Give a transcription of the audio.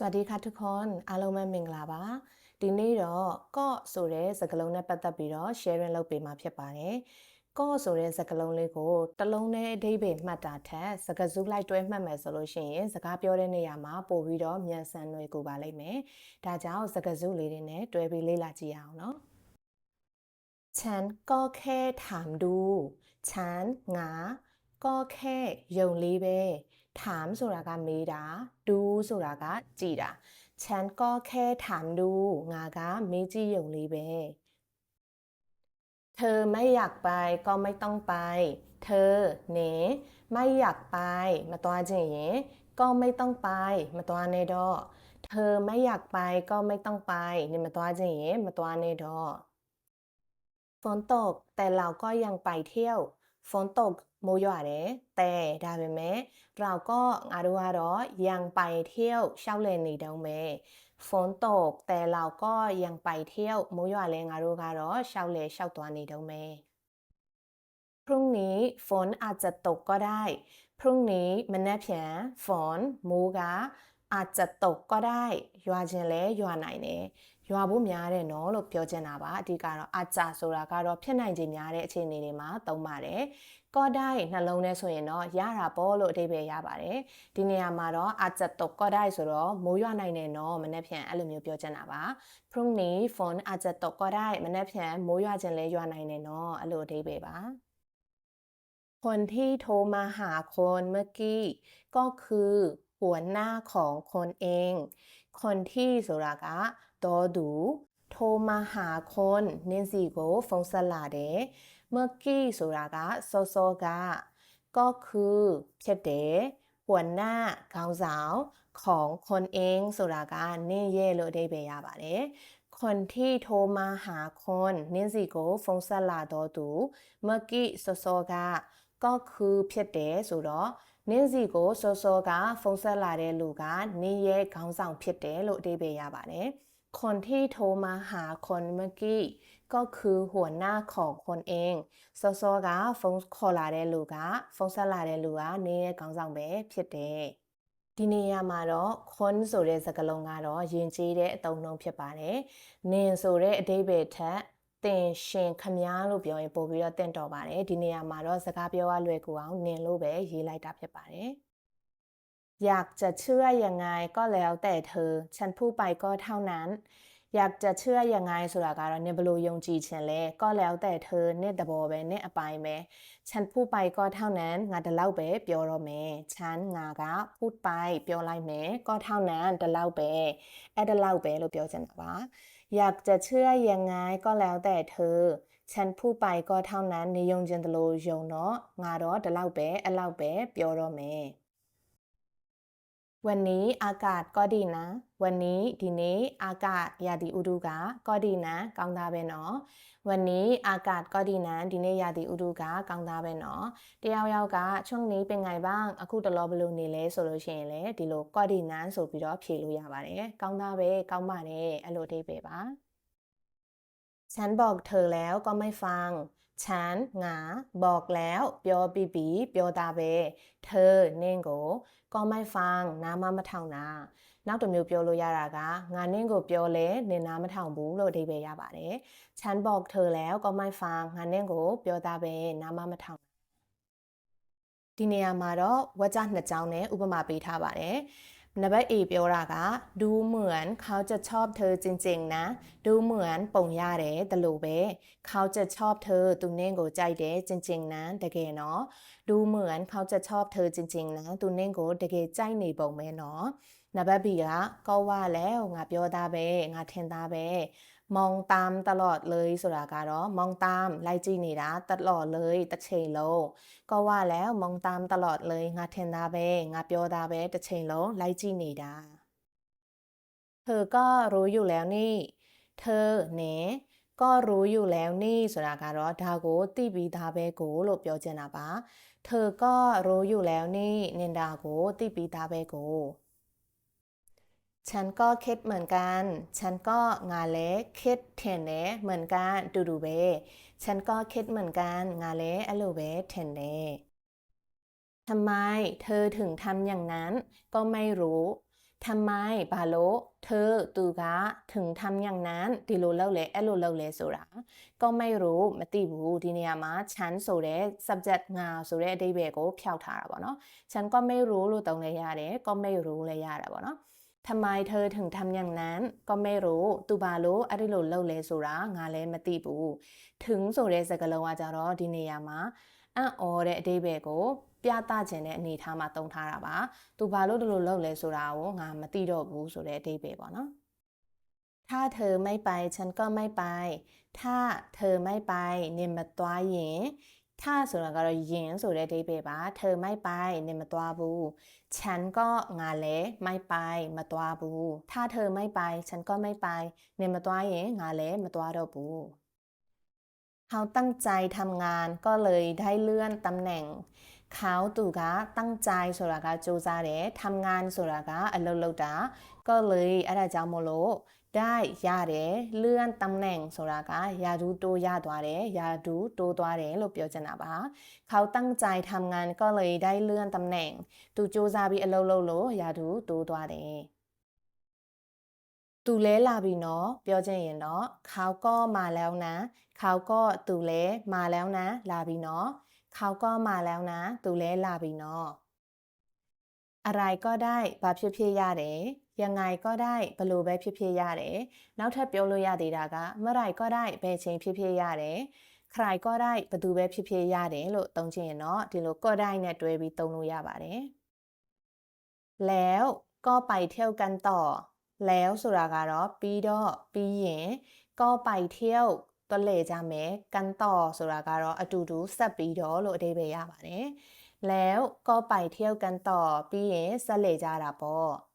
สวัสดีค่ะทุกคนအားလုံးပဲမင်္ဂလာပါဒီနေ့တော့ကော့ဆိုတဲ့စကားလုံးနဲ့ပတ်သက်ပြီးတော့ sharing လုပ်ပေးမှာဖြစ်ပါတယ်ကော့ဆိုတဲ့စကားလုံးလေးကိုတလုံးနဲ့အဓိပ္ပာယ်မှတ်တာထက်စကားစုလိုက်တွဲမှတ်မယ်ဆိုလို့ရှိရင် စကားပြောတဲ့နေရာမှာပို့ပြီးတော့မြန်ဆန်လွယ်ကူပါလိမ့်မယ်ဒါကြောင့်စကားစုလေးတွေနဲ့တွဲပြီးလေ့လာကြည့်အောင်နော်ฉันก็แค่ถามดูฉันงาก็แค่ยงลีเบပถามสุรากามีดาดูสุรากาจีดาฉันก็แค่ถามดูงากะเมจิยงลีเบเธอไม่อยากไปก็ไม่ต้องไป เธอเน ไม่อยากไปมาตัวเจเยก็ไม่ต้องไปมาตัวเนดอเธอไม่อยากไปก็ไม่ต้องไปเนี่ยมาตัวเจเยมาตัวเนดอฝนตกแต่เราก็ยังไปเที่ยวฝนตกโมยอ่าเนแต่ได้ไหมเราก็อาดูว่าเรายังไปเที่ยวเช่าเลนนี่เดิมไหมฝนตกแต่เราก็ยังไปเที่ยวโมยอ่าเลงาดูกาเราเช่าเลเช่าตัวนี่เดิมไหมพรุ่งนี้ฝน อาจจะตกก็ได้ พรุ่งนี้มันแน่เพียฝนมูกาอาจจะตกก็ได้ยัวเจเลยยัวไหนเนี่ยရွာဖို့များတယ်နော်လို့ပြောချင်တာပါအဓိကတော့အကြဆိုတာကတော့ဖြစ်နိုင်ခြင်းများတဲ့အခြေအနေတွေမှာသုံးပါတယ်ကော့ဒိုင်နှလုံးထဲဆိုရင်တော့ရတာပေါ့လို့အဓိပ္ပာယ်ရပါတယ်ဒီနေရာမှာတော့အကြတော့ကော့ဒိုင်ဆိုတော့မိုးရွာနိုင်တယ်နော်မနေ့ဖြန်အဲ့လိုမျိုးပြောချင်တာပါ prune phone အကြတော့ကော့ဒိုင်မနေ့ဖြန်မိုးရွာခြင်းလဲရွာနိုင်တယ်နော်အဲ့လိုအဓိပ္ပာယ်ပါคนที่โทรมาหาคนเมื่อกี้ก็คือหัวหน้าของคนเองခွန်တီဆိုတာကတောသူထိုမဟာခွန်နင်းစီကိုဖုံးဆက်လာတယ်မကီဆိုတာကစောစောကก็คือဖြစ်တယ်หัวหน้าခေါင်းဆောင်ของคนเองဆိုတာကနင်းရဲ့လို့အဓိပ္ပာယ်ရပါတယ်คนที่โทรมาหาคนนินสิโกฟงสลาดอตูเมื่อกี้โซโซกะก็คือဖြစ်တယ်ဆိုတော့နင်းစီကိုစောစောကဖုန်ဆက်လာတဲ့လူကနင်းရဲ့ခေါင်းဆောင်ဖြစ်တယ်လို့အဓိပ္ပာယ်ရပါတယ်။ခွန်တီထိုမဟာခွန်မကီก็คือหัวหน้าของคนเองโซโซကဖုန်းခေါ်လာတဲ့လူကဖုန်းဆက်လာတဲ့လူကနင်းရဲ့ခေါင်းဆောင်ပဲဖြစ်တယ်။ဒီနေရာမှာတော့ခွန်ဆိုတဲ့စကားလုံးကတော့ယဉ်ကျေးတဲ့အသုံးနှုန်းဖြစ်ပါတယ်။နင်းဆိုတဲ့အဓိပ္ပာယ်ထက်တင်ရှင်ခမားလို့ပြောရင်ပို့ပြီးတော့တင့်တော်ပါတယ်ဒီနေရာမှာတော့စကားပြောရလွယ်ကူအောင်နင်လို့ပဲရေးလိုက်တာဖြစ်ပါတယ်อยากจะเชื่อยังไง ก็แล้วแต่เธอฉันพูดไปก็เท่านั้นอยากจะเชื่อยังไงဆိုတာကတော့နင်ဘလို့ယုံကြည်ချင်လဲก็แล้วแต่เธอနဲ့တဘောပဲနဲ့အပိုင်းပဲฉันพูดไปก็เท่านั้นငါဒီလောက်ပဲပြောတော့မယ်ฉันငါကพูดไปပြောလိုက်မယ်ก็เท่านั้นဒီလောက်ပဲအဲ့ဒီလောက်ပဲလို့ပြောချင်တာပါอยากจะเชื่อยังไงก็แล้วแต่เธอ ฉันพูดไปก็เท่านั้นนิยเจันตโลยงเนาะงาดอာเล่าเာะเล่าเ့ะเปียวรเมวันนี้อากาศก็ดีนะ วันนี้ดีนี้อากาศยาดีอุดูกะก็ดีนะกังดาเบนอวันนี้อากาศก็ดีนะดีนี้ยาดีอุดูกะกังดาเบนอเดียวยาวกะช่วงนี้เป็นไงบ้างအคูตลอดဘล်လိเနေလโဆိုเို့ရှိရငก็ดีนะဆိုပြီးတော့ဖြาလိเนရกังดาเบกังมาเนအဲ့လိုအဓိပ္ပฉันบอกเธอแล้วก็ไม่ฟังချန်ငါบอกแล้วပြောပြီးပြီးပြောတာပဲเธอနင်းကို comment fang နားမမထောင်တာနောက်တစ်မျိုးပြောလို့ရတာကငါနင်းကိုပြောလဲနင်နားမထောင်ဘူးလို့အဓိပ္ပာယ်ရပါတယ်ချန်บอกเธอแล้ว comment fang ငါနင်းကိုပြောတာပဲနားမမထောင်ဒီနေရာမှာတော့ဝါကျနှစ်ကြောင်းနဲ့ဥပမာပေးထားပါတယ်။นบะอีบြေรากะ ดูเหมือนเขาจะชอบเธอจริง ๆ นะ ดูเหมือนปงยาเดะตလို့ပဲเขาจะชอบเธอตุเนงโกใจเดะจริง ๆนะตะเกเนาะ ดูเหมือนเขาจะชอบเธอจริง ๆ นะตุเน်းကိုတကယ်ကြိုက်နေเนาะนบบีละก็ว่าแล้ว งาเปียวตาเบงาเทนตาเบมองตามตลอดเลยสุรากาโรมองตามไลจีนีระตลอดเลยตะเชโลก็ว่าแล้วมองตามตลอดเลยงาเทนตาเบงาเปียวตาเบตะเชโลไลจีนีดาเธอก็รู้อยู่แล้วนี่ เธอเน่ก็รู้อยู่แล้วนี่สุรากาโรทาโกตีบีดาเบโกลบเยวเจนาปาเธอก็รู้อยู่แล้วนี่เนนดาโกตีปีดาเบโกฉันก็คิดเหมือนกัน ฉันก็งาเล็คิดเทนเนเหมือนกันดูดูเบฉันก็คิดเหมือนกัน งาเล็ออลูเวเทนเนทำไมเธอถึงทำอย่างนั้นก็ไม่รู้ ทำไมบาโลเธอตูกะถึงทำอย่างนั้นดิโลเล่าเลยอโลเล่าเลยสุราก็ไม่รู้มาตีบูดีเนียมา ฉันโซเรဲ subject งาဆိเรได้เบโกเพียวถาบျเนาะ ฉันก็ไม่รู้รู้ตรงเลยยาเดတก็ไม่รู้ยยาတာပေบ့เนาะทำไมเธอถึงทำอย่างนั้นก็ไม่รู้ตูบาลูอริลุลเลสุรางาเลมติบูถึงโซเรสกลวาจารอดินียามาอันออเรเดเบโกပิတาခြင်းနน့အနေထားမှာတုံထားတာပါသူဘာลို့ဒီလိုလုပ်လဲဆိုတာကိုငါမသိတော့ဘူးဆိုတဲ့ถ้าเธอไม่ไปฉันก็ไม่ไป ถ้าเธอไม่ไปเนมตัวเยถ้าส่วนกเราเย็นสุดเลยที่ปบ้าเธอไม่ไปเนีมาตัวบู ฉันก็งานเลยไม่ไป มาตัวบู ถ้าเธอไม่ไป ฉันก็ไม่ไปเนีมาตัวเองงานเลยมาตัวเดาบู เขาตั้งใจทำงานก็เลยได้เลื่อนตำแหน่งเขาตูกะตั้งใจဆိုတာကစ조사တယ်ทำงานဆိုတာကအလုပ်လုပ်တာก็เลยအဲ့ဒါကြောင့်မလို့ได้ရတယ်เลื่อนตำแหน่งဆိုတာကရာထူးတိုးရသွားတယ်ရာထူးတိုးသွားတယ်လို့ပြောချင်တာပါเขาตั้งใจทำงานก็เลยได้เลื่อนตำแหน่งသူ조사ပြီးအလုပ်လုပ်လို့ရာထူးတိုးသွားတယ်သူလဲလာပြီနော်ပြောချင်ရင်တော့เขาก็มาแล้วนะเขาก็သူလဲมาแล้วนะလာပြီနော်เขาก็มาแล้วนะตูเลลาบีนออะไรก็ได้บาพิพิยาเดยังไงก็ได้ปลูไปพิพิยาเดนอกถ้าเปียวลยาดีดากะเมื่อไรก็ได้เปเชิงพิพิยาเดใครก็ได้ประตูไปพิพิยาเดลุตรงเชิงเนาะทีลุก็ได้เนต่ยดวยวีตรงลุยาบาเดแล้วก็ไปเที่ยวกันต่อ แล้วสุรากาลปีดอปีเย่ก็ไปเที่ยวတွက်လဲကြမယ်ကန်တော့ဆိုတာကတော့အတူတူဆက်ပြီးတော့လို့အဓိပ္ပာယ်ရပါတယ်แล้วก็ไปเที่ยวกันต่อပြီးရင်ဆက်လေကြတာပေါ့